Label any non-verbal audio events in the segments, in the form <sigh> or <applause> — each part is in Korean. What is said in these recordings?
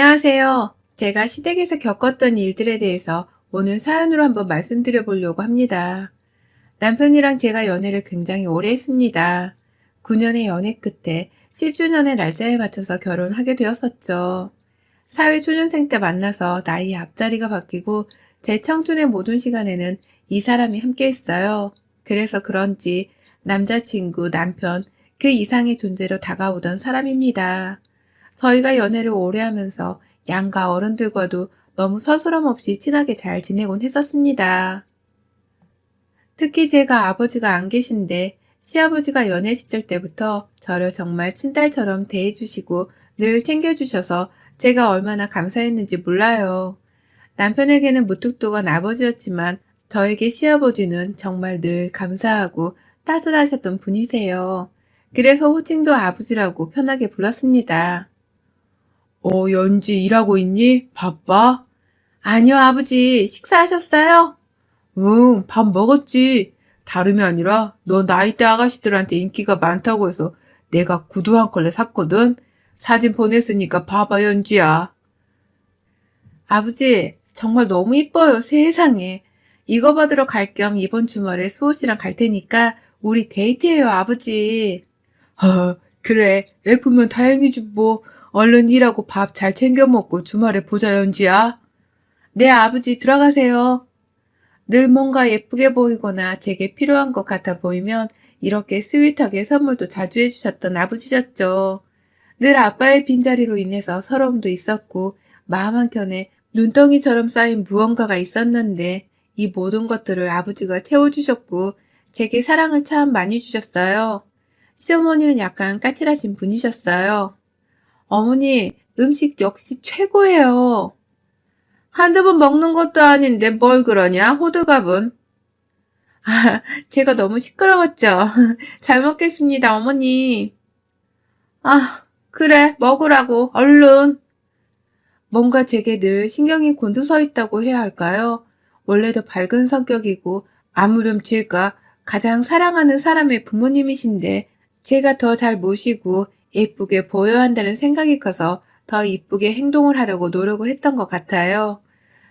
안녕하세요. 제가 시댁에서 겪었던 일들에 대해서 오늘 사연으로 한번 말씀드려 보려고 합니다. 남편이랑 제가 연애를 굉장히 오래 했습니다. 9년의 연애 끝에 10주년의 날짜에 맞춰서 결혼하게 되었었죠. 사회 초년생 때 만나서 나이 앞자리가 바뀌고 제 청춘의 모든 시간에는 이 사람이 함께 했어요. 그래서 그런지 남자친구, 남편, 그 이상의 존재로 다가오던 사람입니다. 저희가 연애를 오래 하면서 양가 어른들과도 너무 서스럼 없이 친하게 잘 지내곤 했었습니다. 특히 제가 아버지가 안 계신데 시아버지가 연애 시절 때부터 저를 정말 친딸처럼 대해주시고 늘 챙겨주셔서 제가 얼마나 감사했는지 몰라요. 남편에게는 무뚝뚝한 아버지였지만 저에게 시아버지는 정말 늘 감사하고 따뜻하셨던 분이세요. 그래서 호칭도 아버지라고 편하게 불렀습니다. 어, 연지 일하고 있니? 바빠? 아니요, 아버지. 식사하셨어요? 응, 밥 먹었지. 다름이 아니라 너 나이대 아가씨들한테 인기가 많다고 해서 내가 구두 한 컬레 샀거든. 사진 보냈으니까 봐봐, 연지야. 아버지, 정말 너무 이뻐요, 세상에. 이거 받으러 갈 겸 이번 주말에 수호 씨랑 갈 테니까 우리 데이트해요, 아버지. 아, 그래. 예쁘면 다행이지 뭐. 얼른 일하고 밥 잘 챙겨 먹고 주말에 보자, 연지야. 네, 아버지, 들어가세요. 늘 뭔가 예쁘게 보이거나 제게 필요한 것 같아 보이면 이렇게 스윗하게 선물도 자주 해주셨던 아버지셨죠. 늘 아빠의 빈자리로 인해서 서러움도 있었고 마음 한켠에 눈덩이처럼 쌓인 무언가가 있었는데 이 모든 것들을 아버지가 채워주셨고 제게 사랑을 참 많이 주셨어요. 시어머니는 약간 까칠하신 분이셨어요. 어머니, 음식 역시 최고예요. 한두 번 먹는 것도 아닌데 뭘 그러냐, 호들갑은. 아, 제가 너무 시끄러웠죠. <laughs> 잘 먹겠습니다, 어머니. 아, 그래, 먹으라고, 얼른. 뭔가 제게 늘 신경이 곤두서 있다고 해야 할까요? 원래도 밝은 성격이고, 아무렴 제가 가장 사랑하는 사람의 부모님이신데, 제가 더 잘 모시고 예쁘게 보여야 한다는 생각이 커서 더 이쁘게 행동을 하려고 노력을 했던 것 같아요.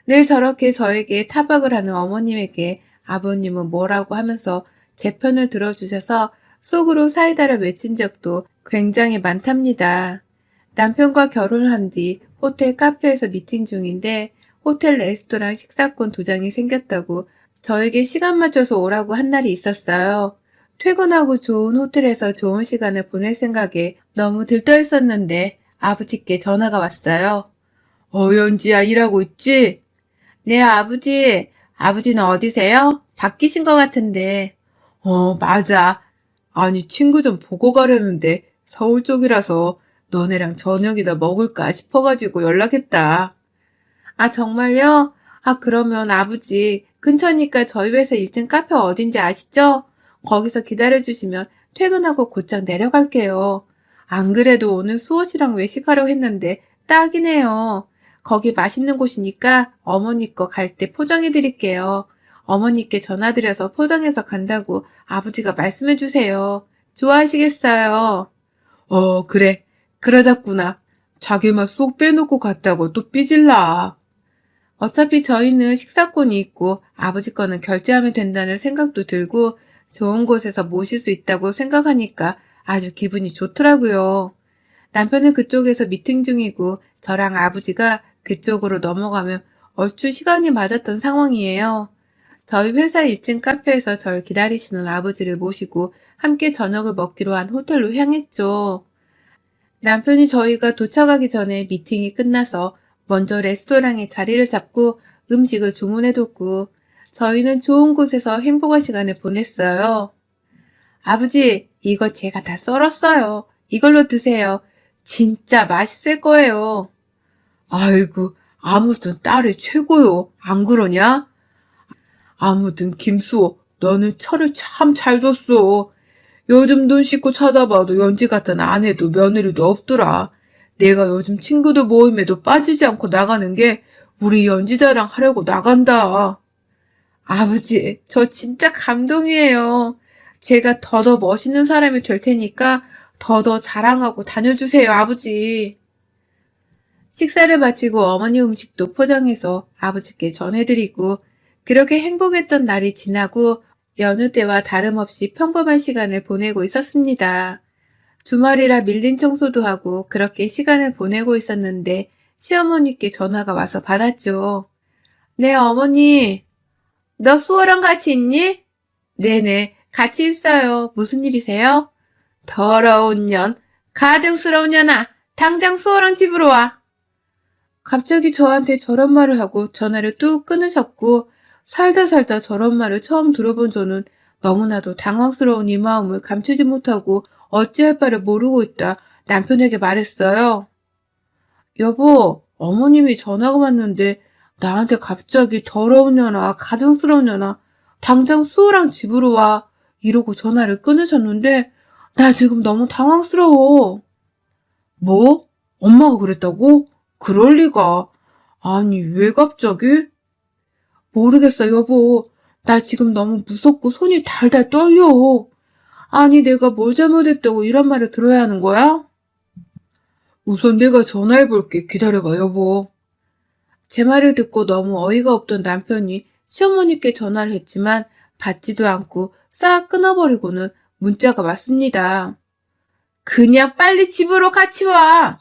늘 저렇게 저에게 타박을 하는 어머님에게 아버님은 뭐라고 하면서 제 편을 들어주셔서 속으로 사이다를 외친 적도 굉장히 많답니다. 남편과 결혼을 한뒤 호텔 카페에서 미팅 중인데 호텔 레스토랑 식사권 두 장이 생겼다고 저에게 시간 맞춰서 오라고 한 날이 있었어요. 퇴근하고 좋은 호텔에서 좋은 시간을 보낼 생각에 너무 들떠있었는데 아버지께 전화가 왔어요. 어, 연지야, 일하고 있지? 네, 아버지. 아버지는 어디세요? 바뀌신 것 같은데. 어, 맞아. 아니, 친구 좀 보고 가려는데 서울 쪽이라서 너네랑 저녁이다 먹을까 싶어가지고 연락했다. 아, 정말요? 아, 그러면 아버지, 근처니까 저희 회사 1층 카페 어딘지 아시죠? 거기서 기다려주시면 퇴근하고 곧장 내려갈게요. 안 그래도 오늘 수호 씨랑 외식하려 했는데 딱이네요. 거기 맛있는 곳이니까 어머니 거 갈 때 포장해 드릴게요. 어머니께 전화드려서 포장해서 간다고 아버지가 말씀해 주세요. 좋아하시겠어요? 어, 그래. 그러자꾸나. 자기만 쏙 빼놓고 갔다고 또 삐질라. 어차피 저희는 식사권이 있고 아버지 거는 결제하면 된다는 생각도 들고 좋은 곳에서 모실 수 있다고 생각하니까 아주 기분이 좋더라고요. 남편은 그쪽에서 미팅 중이고 저랑 아버지가 그쪽으로 넘어가면 얼추 시간이 맞았던 상황이에요. 저희 회사 1층 카페에서 절 기다리시는 아버지를 모시고 함께 저녁을 먹기로 한 호텔로 향했죠. 남편이 저희가 도착하기 전에 미팅이 끝나서 먼저 레스토랑에 자리를 잡고 음식을 주문해뒀고 저희는 좋은 곳에서 행복한 시간을 보냈어요. 아버지, 이거 제가 다 썰었어요. 이걸로 드세요. 진짜 맛있을 거예요. 아이고, 아무튼 딸이 최고요. 안 그러냐? 아무튼 김수호, 너는 철을 참잘 뒀어. 요즘 눈 씻고 찾아봐도 연지 같은 아내도 며느리도 없더라. 내가 요즘 친구들 모임에도 빠지지 않고 나가는 게 우리 연지 자랑 하려고 나간다. 아버지, 저 진짜 감동이에요. 제가 더더 멋있는 사람이 될 테니까 더더 자랑하고 다녀주세요, 아버지. 식사를 마치고 어머니 음식도 포장해서 아버지께 전해드리고 그렇게 행복했던 날이 지나고 여느 때와 다름없이 평범한 시간을 보내고 있었습니다. 주말이라 밀린 청소도 하고 그렇게 시간을 보내고 있었는데 시어머니께 전화가 와서 받았죠. 네, 어머니. 너 수호랑 같이 있니? 네네, 같이 있어요. 무슨 일이세요? 더러운 년, 가증스러운 년아, 당장 수호랑 집으로 와. 갑자기 저한테 저런 말을 하고 전화를 뚝 끊으셨고, 살다 살다 저런 말을 처음 들어본 저는 너무나도 당황스러운 이 마음을 감추지 못하고 어찌할 바를 모르고 있다 남편에게 말했어요. 여보, 어머님이 전화가 왔는데 나한테 갑자기 더러운 년아, 가증스러운 년아, 당장 수호랑 집으로 와. 이러고 전화를 끊으셨는데 나 지금 너무 당황스러워. 뭐? 엄마가 그랬다고? 그럴 리가. 아니, 왜 갑자기? 모르겠어, 여보. 나 지금 너무 무섭고 손이 달달 떨려. 아니, 내가 뭘 잘못했다고 이런 말을 들어야 하는 거야? 우선 내가 전화해볼게. 기다려봐, 여보. 제 말을 듣고 너무 어이가 없던 남편이 시어머니께 전화를 했지만 받지도 않고 싹 끊어버리고는 문자가 왔습니다. 그냥 빨리 집으로 같이 와!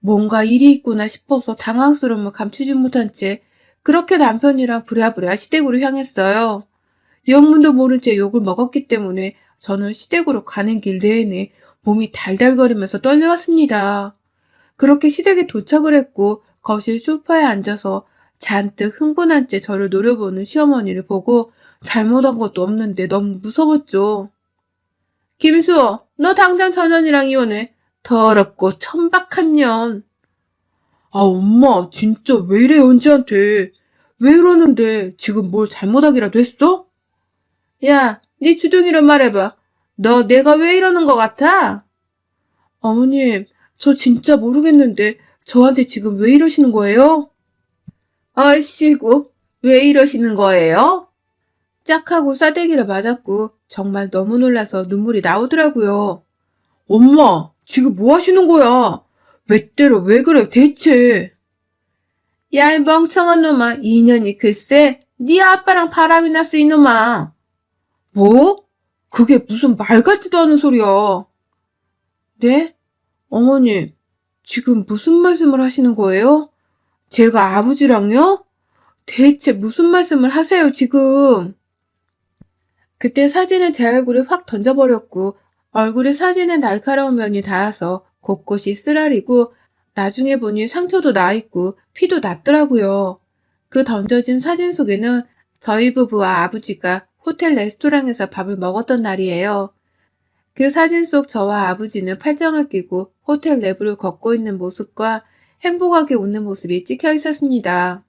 뭔가 일이 있구나 싶어서 당황스러움을 감추지 못한 채 그렇게 남편이랑 부랴부랴 시댁으로 향했어요. 영문도 모른 채 욕을 먹었기 때문에 저는 시댁으로 가는 길 내내 몸이 달달거리면서 떨려왔습니다. 그렇게 시댁에 도착을 했고 거실 소파에 앉아서 잔뜩 흥분한 채 저를 노려보는 시어머니를 보고 잘못한 것도 없는데 너무 무서웠죠. 김수호, 너 당장 전현이랑 이혼해. 더럽고 천박한 년. 아, 엄마, 진짜 왜 이래, 연지한테. 왜 이러는데 지금 뭘 잘못하기라도 했어? 야, 네 주둥이로 말해봐. 너 내가 왜 이러는 것 같아? 어머님, 저 진짜 모르겠는데 저한테 지금 왜 이러시는 거예요? 아이씨고, 왜 이러시는 거예요? 짝 하고 싸대기를 맞았고 정말 너무 놀라서 눈물이 나오더라고요. 엄마, 지금 뭐 하시는 거야? 왜 때려? 왜 그래? 대체? 야, 이 멍청한 놈아. 인연이 글쎄, 네 아빠랑 바람이 났어, 이놈아. 뭐? 그게 무슨 말 같지도 않은 소리야. 네? 어머님, 지금 무슨 말씀을 하시는 거예요? 제가 아버지랑요? 대체 무슨 말씀을 하세요, 지금? 그때 사진을 제 얼굴에 확 던져버렸고, 얼굴에 사진에 날카로운 면이 닿아서 곳곳이 쓰라리고, 나중에 보니 상처도 나있고, 피도 났더라고요. 그 던져진 사진 속에는 저희 부부와 아버지가 호텔 레스토랑에서 밥을 먹었던 날이에요. 그 사진 속 저와 아버지는 팔짱을 끼고 호텔 내부를 걷고 있는 모습과 행복하게 웃는 모습이 찍혀 있었습니다.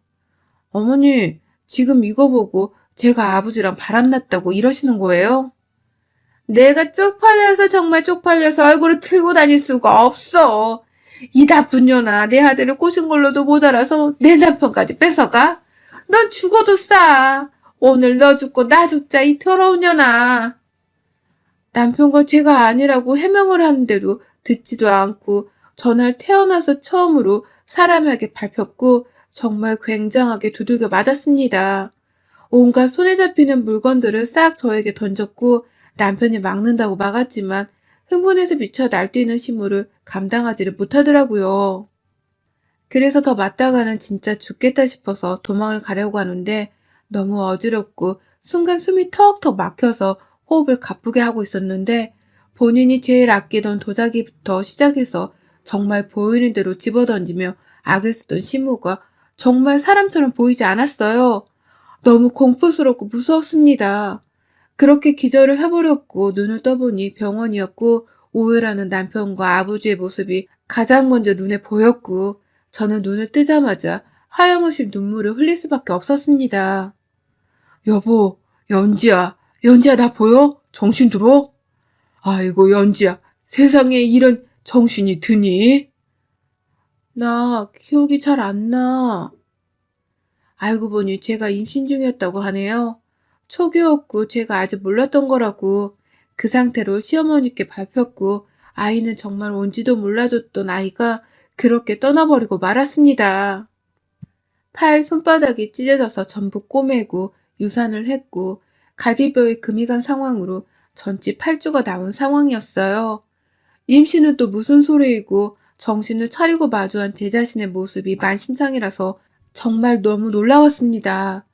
어머니, 지금 이거 보고 제가 아버지랑 바람났다고 이러시는 거예요? 내가 쪽팔려서 정말 쪽팔려서 얼굴을 틀고 다닐 수가 없어. 이 나쁜 년아, 내 아들을 꼬신 걸로도 모자라서 내 남편까지 뺏어가? 넌 죽어도 싸. 오늘 너 죽고 나 죽자, 이 더러운 년아. 남편과 죄가 아니라고 해명을 하는데도 듣지도 않고 전날 태어나서 처음으로 사람에게 밟혔고 정말 굉장하게 두들겨 맞았습니다. 온갖 손에 잡히는 물건들을 싹 저에게 던졌고 남편이 막는다고 막았지만 흥분해서 미쳐 날뛰는 심호를 감당하지를 못하더라고요. 그래서 더 맞다가는 진짜 죽겠다 싶어서 도망을 가려고 하는데 너무 어지럽고 순간 숨이 턱턱 막혀서 호흡을 가쁘게 하고 있었는데 본인이 제일 아끼던 도자기부터 시작해서 정말 보이는 대로 집어던지며 악을 쓰던 시모가 정말 사람처럼 보이지 않았어요. 너무 공포스럽고 무서웠습니다. 그렇게 기절을 해버렸고 눈을 떠보니 병원이었고 오해라는 남편과 아버지의 모습이 가장 먼저 눈에 보였고 저는 눈을 뜨자마자 하염없이 눈물을 흘릴 수밖에 없었습니다. 여보, 연지야, 연지야 나 보여? 정신 들어? 아이고 연지야, 세상에 이런 정신이 드니? 나 기억이 잘 안 나. 알고 보니 제가 임신 중이었다고 하네요. 초기였고 제가 아직 몰랐던 거라고 그 상태로 시어머니께 밟혔고 아이는 정말 온지도 몰라줬던 아이가 그렇게 떠나버리고 말았습니다. 팔 손바닥이 찢어져서 전부 꼬매고 유산을 했고 갈비뼈에 금이 간 상황으로 전치 8주가 나온 상황이었어요. 임신은 또 무슨 소리이고 정신을 차리고 마주한 제 자신의 모습이 만신창이라서 정말 너무 놀라웠습니다.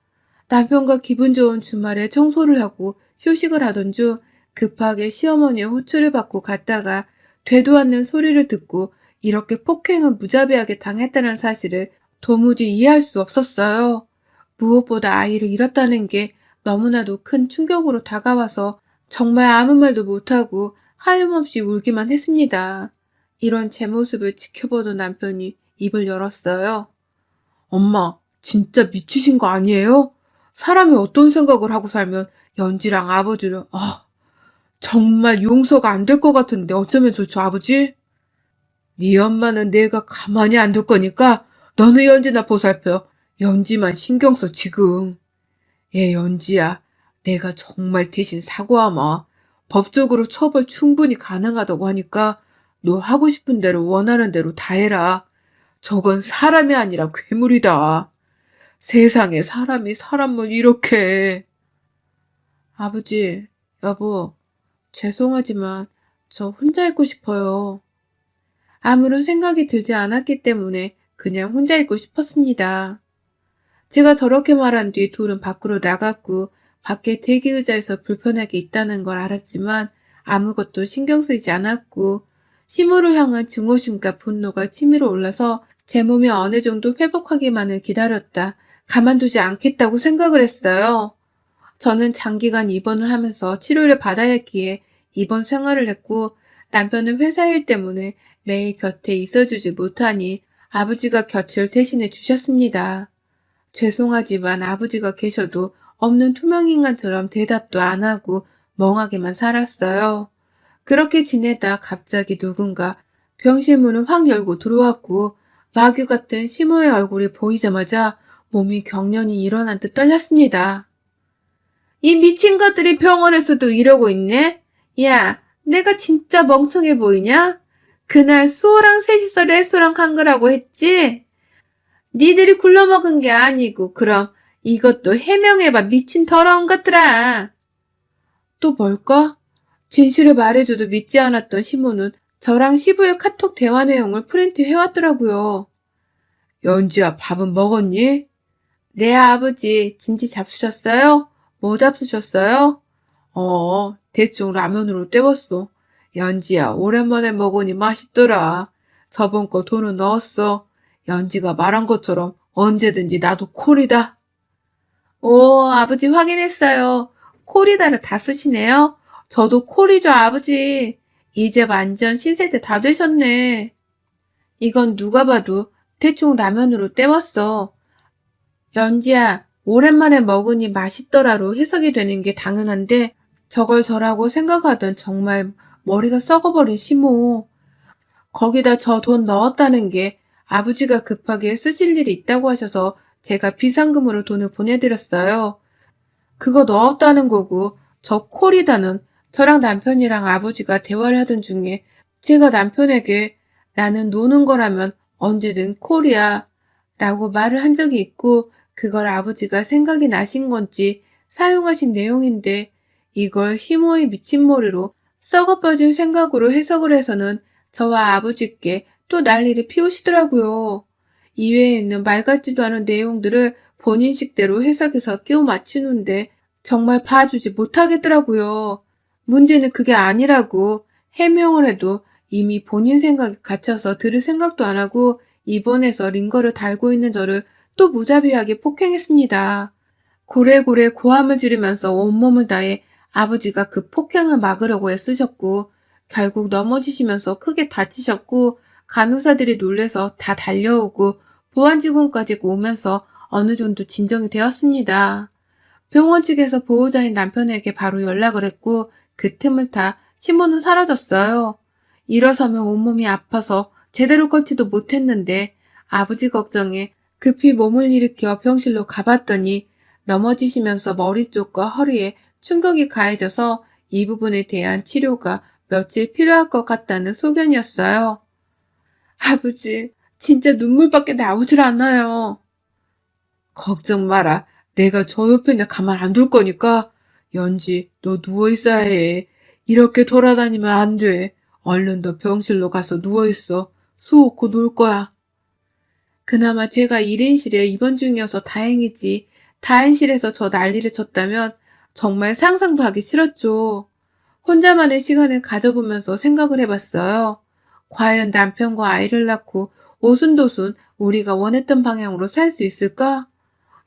남편과 기분 좋은 주말에 청소를 하고 휴식을 하던 중 급하게 시어머니의 호출을 받고 갔다가 되도 않는 소리를 듣고 이렇게 폭행을 무자비하게 당했다는 사실을 도무지 이해할 수 없었어요. 무엇보다 아이를 잃었다는 게 너무나도 큰 충격으로 다가와서 정말 아무 말도 못하고 하염없이 울기만 했습니다. 이런 제 모습을 지켜보던 남편이 입을 열었어요. 엄마, 진짜 미치신 거 아니에요? 사람이 어떤 생각을 하고 살면 연지랑 아버지를, 아, 정말 용서가 안 될 것 같은데 어쩌면 좋죠, 아버지? 네 엄마는 내가 가만히 안 둘 거니까 너는 연지나 보살펴. 연지만 신경 써, 지금. 예, 연지야. 내가 정말 대신 사과하마. 법적으로 처벌 충분히 가능하다고 하니까 너 하고 싶은 대로 원하는 대로 다 해라. 저건 사람이 아니라 괴물이다. 세상에 사람이 사람을 이렇게. 아버지, 여보, 죄송하지만 저 혼자 있고 싶어요. 아무런 생각이 들지 않았기 때문에 그냥 혼자 있고 싶었습니다. 제가 저렇게 말한 뒤 둘은 밖으로 나갔고 밖에 대기 의자에서 불편하게 있다는 걸 알았지만 아무것도 신경 쓰이지 않았고 시모를 향한 증오심과 분노가 치밀어 올라서 제 몸이 어느 정도 회복하기만을 기다렸다. 가만두지 않겠다고 생각을 했어요. 저는 장기간 입원을 하면서 치료를 받아야 했기에 입원 생활을 했고 남편은 회사 일 때문에 매일 곁에 있어주지 못하니 아버지가 곁을 대신해 주셨습니다. 죄송하지만 아버지가 계셔도 없는 투명인간처럼 대답도 안 하고 멍하게만 살았어요. 그렇게 지내다 갑자기 누군가 병실 문을 확 열고 들어왔고 마귀 같은 시모의 얼굴이 보이자마자 몸이 경련이 일어난 듯 떨렸습니다. 이 미친 것들이 병원에서도 이러고 있네? 야, 내가 진짜 멍청해 보이냐? 그날 수호랑 셋이서 레스토랑 간 거라고 했지? 니들이 굴러먹은 게 아니고 그럼 이것도 해명해봐 미친 더러운 것들아. 또 뭘까? 진실을 말해줘도 믿지 않았던 시모는 저랑 시부의 카톡 대화 내용을 프린트 해 왔더라고요. 연지야 밥은 먹었니? 네 아버지 진지 잡수셨어요? 뭐 잡수셨어요? 어 대충 라면으로 때웠어. 연지야 오랜만에 먹으니 맛있더라. 저번 거 돈은 넣었어. 연지가 말한 것처럼 언제든지 나도 콜이다. 오, 아버지 확인했어요. 콜이다를 다 쓰시네요. 저도 콜이죠, 아버지. 이제 완전 신세대 다 되셨네. 이건 누가 봐도 대충 라면으로 때웠어. 연지야, 오랜만에 먹으니 맛있더라로 해석이 되는 게 당연한데 저걸 저라고 생각하던 정말 머리가 썩어버린 시모. 거기다 저 돈 넣었다는 게 아버지가 급하게 쓰실 일이 있다고 하셔서 제가 비상금으로 돈을 보내드렸어요. 그거 넣었다는 거고 저 콜이다는 저랑 남편이랑 아버지가 대화를 하던 중에 제가 남편에게 나는 노는 거라면 언제든 콜이야 라고 말을 한 적이 있고 그걸 아버지가 생각이 나신 건지 사용하신 내용인데 이걸 희모의 미친 머리로 썩어 빠진 생각으로 해석을 해서는 저와 아버지께 또 난리를 피우시더라고요. 이외에 있는 말 같지도 않은 내용들을 본인 식대로 해석해서 끼워 맞추는데 정말 봐주지 못하겠더라고요. 문제는 그게 아니라고 해명을 해도 이미 본인 생각에 갇혀서 들을 생각도 안 하고 입원해서 링거를 달고 있는 저를 또 무자비하게 폭행했습니다. 고래고래 고함을 지르면서 온몸을 다해 아버지가 그 폭행을 막으려고 애쓰셨고 결국 넘어지시면서 크게 다치셨고 간호사들이 놀래서 다 달려오고 보안 직원까지 오면서 어느 정도 진정이 되었습니다. 병원 측에서 보호자인 남편에게 바로 연락을 했고 그 틈을 타 신문은 사라졌어요. 일어서면 온몸이 아파서 제대로 걷지도 못했는데 아버지 걱정에 급히 몸을 일으켜 병실로 가봤더니 넘어지시면서 머리 쪽과 허리에 충격이 가해져서 이 부분에 대한 치료가 며칠 필요할 것 같다는 소견이었어요. 아버지, 진짜 눈물밖에 나오질 않아요. 걱정 마라. 내가 저 옆에는 가만 안 둘 거니까. 연지, 너 누워있어야 해. 이렇게 돌아다니면 안 돼. 얼른 너 병실로 가서 누워있어. 곧올 거야. 그나마 제가 1인실에 입원 중이어서 다행이지. 다행실에서 저 난리를 쳤다면 정말 상상도 하기 싫었죠. 혼자만의 시간을 가져보면서 생각을 해봤어요. 과연 남편과 아이를 낳고 오순도순 우리가 원했던 방향으로 살 수 있을까?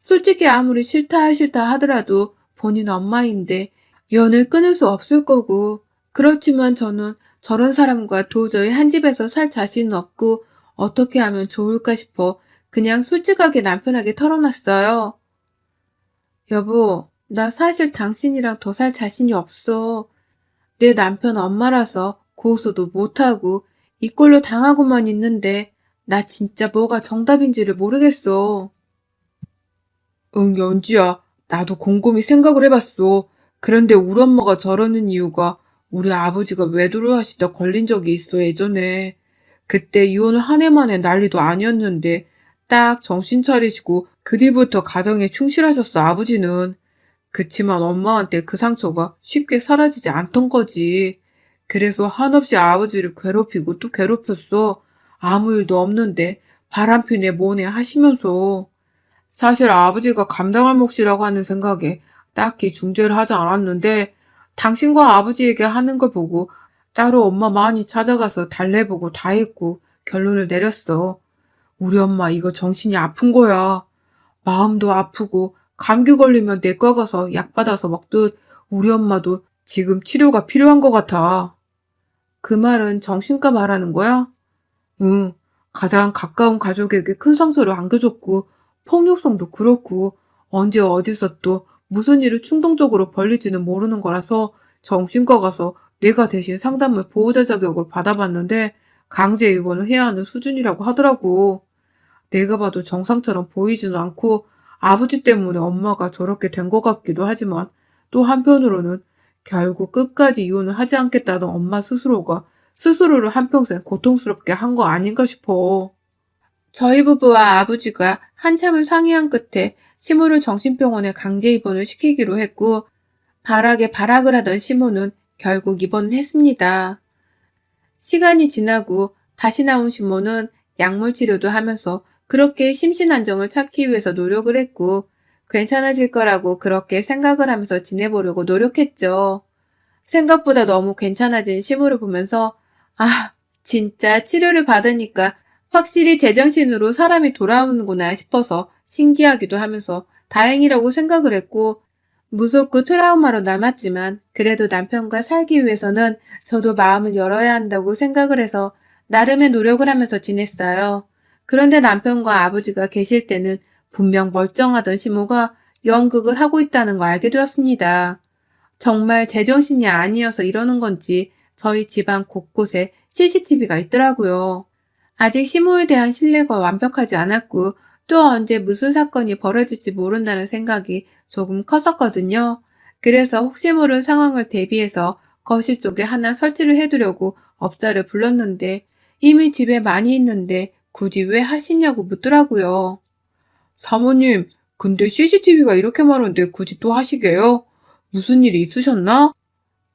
솔직히 아무리 싫다 싫다 하더라도 본인 엄마인데 연을 끊을 수 없을 거고 그렇지만 저는 저런 사람과 도저히 한 집에서 살 자신은 없고 어떻게 하면 좋을까 싶어 그냥 솔직하게 남편에게 털어놨어요. 여보, 나 사실 당신이랑 더 살 자신이 없어. 내 남편 엄마라서 고소도 못하고 이 꼴로 당하고만 있는데 나 진짜 뭐가 정답인지를 모르겠어. 응, 연지야. 나도 곰곰이 생각을 해봤어. 그런데 우리 엄마가 저러는 이유가 우리 아버지가 외도를 하시다 걸린 적이 있어, 예전에. 그때 이혼을 한 해 만에 난리도 아니었는데 딱 정신 차리시고 그 뒤부터 가정에 충실하셨어, 아버지는. 그치만 엄마한테 그 상처가 쉽게 사라지지 않던 거지. 그래서 한없이 아버지를 괴롭히고 또 괴롭혔어. 아무 일도 없는데 바람핀에 뭐네 하시면서. 사실 아버지가 감당할 몫이라고 하는 생각에 딱히 중재를 하지 않았는데 당신과 아버지에게 하는 걸 보고 따로 엄마 많이 찾아가서 달래보고 다 했고 결론을 내렸어. 우리 엄마 이거 정신이 아픈 거야. 마음도 아프고 감기 걸리면 내과 가서 약 받아서 먹듯 우리 엄마도 지금 치료가 필요한 것 같아. 그 말은 정신과 말하는 거야? 응. 가장 가까운 가족에게 큰 상처를 안겨줬고 폭력성도 그렇고 언제 어디서 또 무슨 일을 충동적으로 벌릴지는 모르는 거라서 정신과 가서 내가 대신 상담을 보호자 자격을 받아봤는데 강제 입원을 해야 하는 수준이라고 하더라고. 내가 봐도 정상처럼 보이지는 않고 아버지 때문에 엄마가 저렇게 된 것 같기도 하지만 또 한편으로는 결국 끝까지 이혼을 하지 않겠다던 엄마 스스로가 스스로를 한평생 고통스럽게 한 거 아닌가 싶어. 저희 부부와 아버지가 한참을 상의한 끝에 시모를 정신병원에 강제 입원을 시키기로 했고 발악에 발악을 하던 시모는 결국 입원을 했습니다. 시간이 지나고 다시 나온 시모는 약물 치료도 하면서 그렇게 심신 안정을 찾기 위해서 노력을 했고 괜찮아질 거라고 그렇게 생각을 하면서 지내보려고 노력했죠. 생각보다 너무 괜찮아진 시모를 보면서 아, 진짜 치료를 받으니까 확실히 제정신으로 사람이 돌아오는구나 싶어서 신기하기도 하면서 다행이라고 생각을 했고 무섭고 트라우마로 남았지만 그래도 남편과 살기 위해서는 저도 마음을 열어야 한다고 생각을 해서 나름의 노력을 하면서 지냈어요. 그런데 남편과 아버지가 계실 때는 분명 멀쩡하던 시모가 연극을 하고 있다는 걸 알게 되었습니다. 정말 제정신이 아니어서 이러는 건지 저희 집안 곳곳에 CCTV가 있더라고요. 아직 시모에 대한 신뢰가 완벽하지 않았고 또 언제 무슨 사건이 벌어질지 모른다는 생각이 조금 컸었거든요. 그래서 혹시 모를 상황을 대비해서 거실 쪽에 하나 설치를 해두려고 업자를 불렀는데 이미 집에 많이 있는데 굳이 왜 하시냐고 묻더라고요. 사모님, 근데 CCTV가 이렇게 많은데 굳이 또 하시게요? 무슨 일이 있으셨나?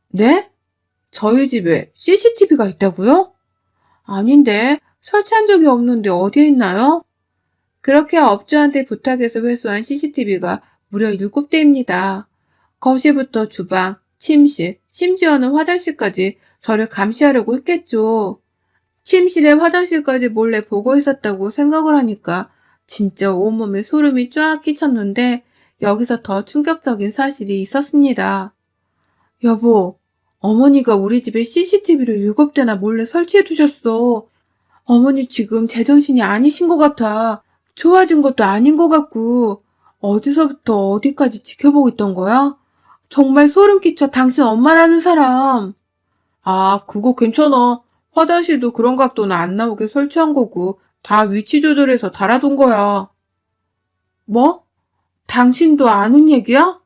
네? 저희 집에 CCTV가 있다고요? 아닌데, 설치한 적이 없는데 어디에 있나요? 그렇게 업주한테 부탁해서 회수한 CCTV가 무려 7대입니다. 거실부터 주방, 침실, 심지어는 화장실까지 저를 감시하려고 했겠죠. 침실에 화장실까지 몰래 보고 있었다고 생각을 하니까 진짜 온몸에 소름이 쫙 끼쳤는데 여기서 더 충격적인 사실이 있었습니다. 여보, 어머니가 우리 집에 CCTV를 7대나 몰래 설치해 두셨어. 어머니 지금 제정신이 아니신 것 같아. 좋아진 것도 아닌 것 같고 어디서부터 어디까지 지켜보고 있던 거야? 정말 소름 끼쳐 당신 엄마라는 사람. 아, 그거 괜찮아. 화장실도 그런 각도는 안 나오게 설치한 거고 다 위치 조절해서 달아둔 거야. 뭐? 당신도 아는 얘기야?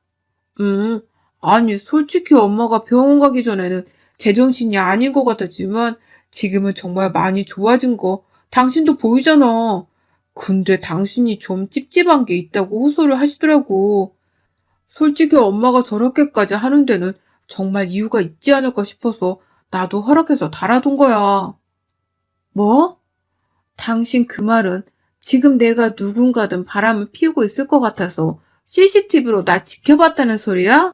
응. 아니, 솔직히 엄마가 병원 가기 전에는 제정신이 아닌 것 같았지만 지금은 정말 많이 좋아진 거 당신도 보이잖아. 근데 당신이 좀 찝찝한 게 있다고 호소를 하시더라고. 솔직히 엄마가 저렇게까지 하는 데는 정말 이유가 있지 않을까 싶어서 나도 허락해서 달아둔 거야. 뭐? 당신 그 말은 지금 내가 누군가든 바람을 피우고 있을 것 같아서 CCTV로 나 지켜봤다는 소리야?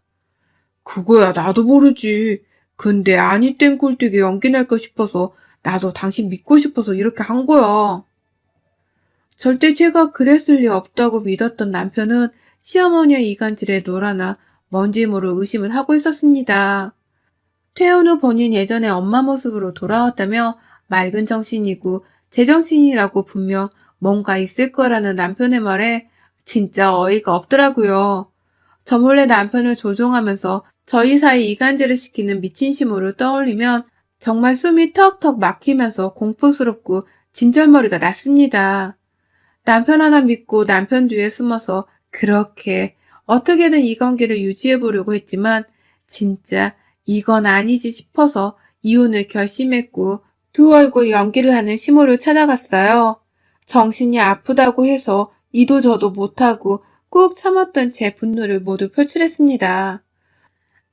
그거야 나도 모르지. 근데 아니 땡 꿀띠게 연기 날까 싶어서 나도 당신 믿고 싶어서 이렇게 한 거야. 절대 제가 그랬을 리 없다고 믿었던 남편은 시어머니의 이간질에 놀아나 뭔지 모를 의심을 하고 있었습니다. 퇴원 후 본인 예전의 엄마 모습으로 돌아왔다며 맑은 정신이고 제정신이라고 분명 뭔가 있을 거라는 남편의 말에 진짜 어이가 없더라고요. 저 몰래 남편을 조종하면서 저희 사이 이간질을 시키는 미친 심호를 떠올리면 정말 숨이 턱턱 막히면서 공포스럽고 진절머리가 났습니다. 남편 하나 믿고 남편 뒤에 숨어서 그렇게 어떻게든 이 관계를 유지해 보려고 했지만 진짜 이건 아니지 싶어서 이혼을 결심했고 두 얼굴 연기를 하는 시모를 찾아갔어요. 정신이 아프다고 해서 이도 저도 못하고 꾹 참았던 제 분노를 모두 표출했습니다.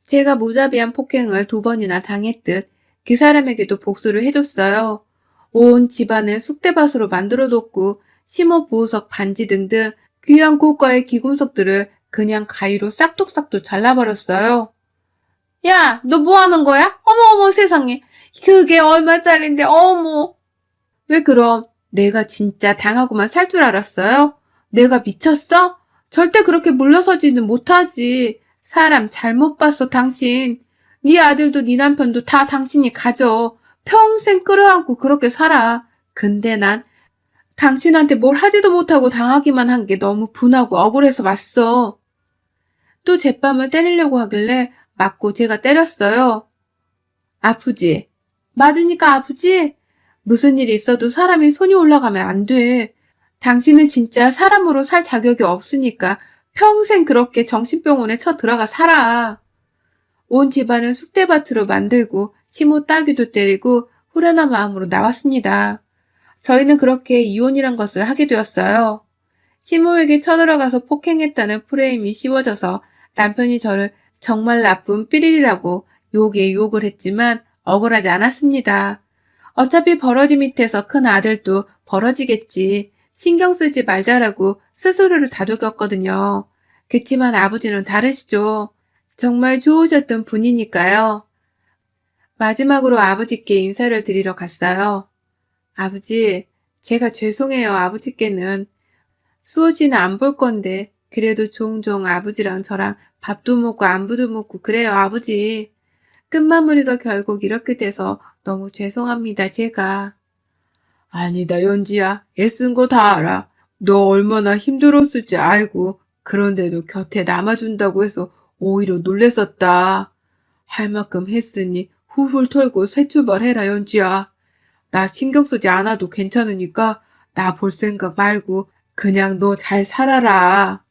제가 무자비한 폭행을 두 번이나 당했듯 그 사람에게도 복수를 해줬어요. 온 집안을 쑥대밭으로 만들어뒀고 심호 보호석 반지 등등 귀한 고가의 기금속들을 그냥 가위로 싹둑싹둑 잘라버렸어요. 야, 너 뭐 하는 거야? 어머, 어머, 세상에. 그게 얼마짜린데, 어머. 왜 그럼 내가 진짜 당하고만 살 줄 알았어요? 내가 미쳤어? 절대 그렇게 물러서지는 못하지. 사람 잘못 봤어, 당신. 네 아들도 네 남편도 다 당신이 가져. 평생 끌어안고 그렇게 살아. 근데 난 당신한테 뭘 하지도 못하고 당하기만 한 게 너무 분하고 억울해서 왔어. 또 제밤을 때리려고 하길래 맞고 제가 때렸어요. 아프지? 맞으니까 아프지? 무슨 일이 있어도 사람이 손이 올라가면 안 돼. 당신은 진짜 사람으로 살 자격이 없으니까 평생 그렇게 정신병원에 쳐 들어가 살아. 온 집안을 쑥대밭으로 만들고 시모 따귀도 때리고 후련한 마음으로 나왔습니다. 저희는 그렇게 이혼이란 것을 하게 되었어요. 시모에게 쳐들어가서 폭행했다는 프레임이 씌워져서 남편이 저를 정말 나쁜 삐리리라고 욕에 욕을 했지만 억울하지 않았습니다. 어차피 버러지 밑에서 큰 아들도 벌어지겠지. 신경 쓰지 말자라고 스스로를 다독였거든요. 그치만 아버지는 다르시죠. 정말 좋으셨던 분이니까요. 마지막으로 아버지께 인사를 드리러 갔어요. 아버지, 제가 죄송해요, 아버지께는. 수호 씨는 안 볼 건데, 그래도 종종 아버지랑 저랑 밥도 먹고 안부도 먹고 그래요, 아버지. 끝마무리가 결국 이렇게 돼서 너무 죄송합니다, 제가. 아니다, 연지야. 애쓴 거 다 알아. 너 얼마나 힘들었을지 알고, 그런데도 곁에 남아준다고 해서 오히려 놀랬었다. 할 만큼 했으니 훌훌 털고 새 출발해라, 연지야. 나 신경 쓰지 않아도 괜찮으니까 나 볼 생각 말고 그냥 너 잘 살아라.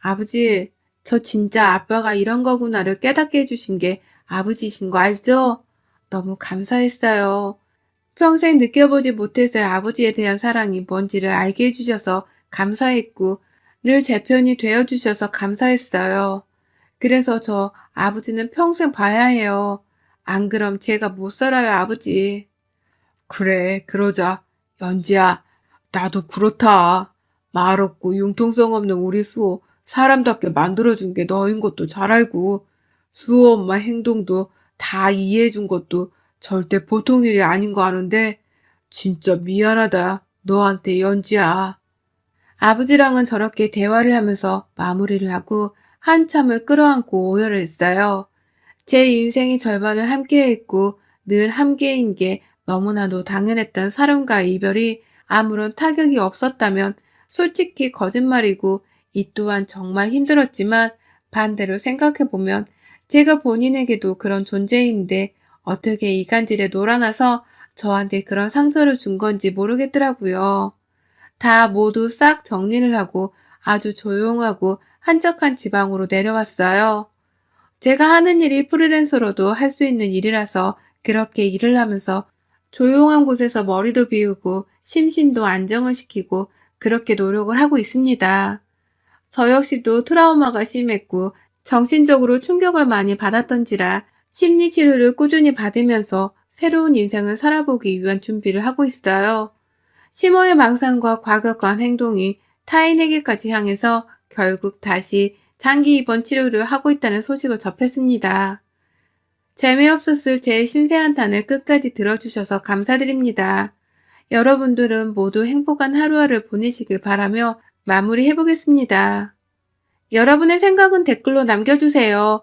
아버지, 저 진짜 아빠가 이런 거구나를 깨닫게 해주신 게 아버지신 거 알죠? 너무 감사했어요. 평생 느껴보지 못했을 아버지에 대한 사랑이 뭔지를 알게 해주셔서 감사했고, 늘 제 편이 되어주셔서 감사했어요. 그래서 저 아버지는 평생 봐야 해요. 안 그럼 제가 못 살아요, 아버지. 그래, 그러자. 연지야, 나도 그렇다. 말 없고 융통성 없는 우리 수호 사람답게 만들어준 게 너인 것도 잘 알고 수호 엄마 행동도 다 이해해준 것도 절대 보통 일이 아닌 거 아는데 진짜 미안하다. 너한테 연지야. 아버지랑은 저렇게 대화를 하면서 마무리를 하고 한참을 끌어안고 오열을 했어요. 제 인생의 절반을 함께했고 늘 함께인 게 너무나도 당연했던 사람과의 이별이 아무런 타격이 없었다면 솔직히 거짓말이고 이 또한 정말 힘들었지만 반대로 생각해보면 제가 본인에게도 그런 존재인데 어떻게 이간질에 놀아나서 저한테 그런 상처를 준 건지 모르겠더라고요. 다 모두 싹 정리를 하고 아주 조용하고 한적한 지방으로 내려왔어요. 제가 하는 일이 프리랜서로도 할 수 있는 일이라서 그렇게 일을 하면서 조용한 곳에서 머리도 비우고 심신도 안정을 시키고 그렇게 노력을 하고 있습니다. 저 역시도 트라우마가 심했고 정신적으로 충격을 많이 받았던지라 심리 치료를 꾸준히 받으면서 새로운 인생을 살아보기 위한 준비를 하고 있어요. 심호의 망상과 과격한 행동이 타인에게까지 향해서 결국 다시 장기 입원 치료를 하고 있다는 소식을 접했습니다. 재미없었을 제 신세한 탄을 끝까지 들어주셔서 감사드립니다. 여러분들은 모두 행복한 하루하루 보내시길 바라며 마무리해보겠습니다. 여러분의 생각은 댓글로 남겨주세요.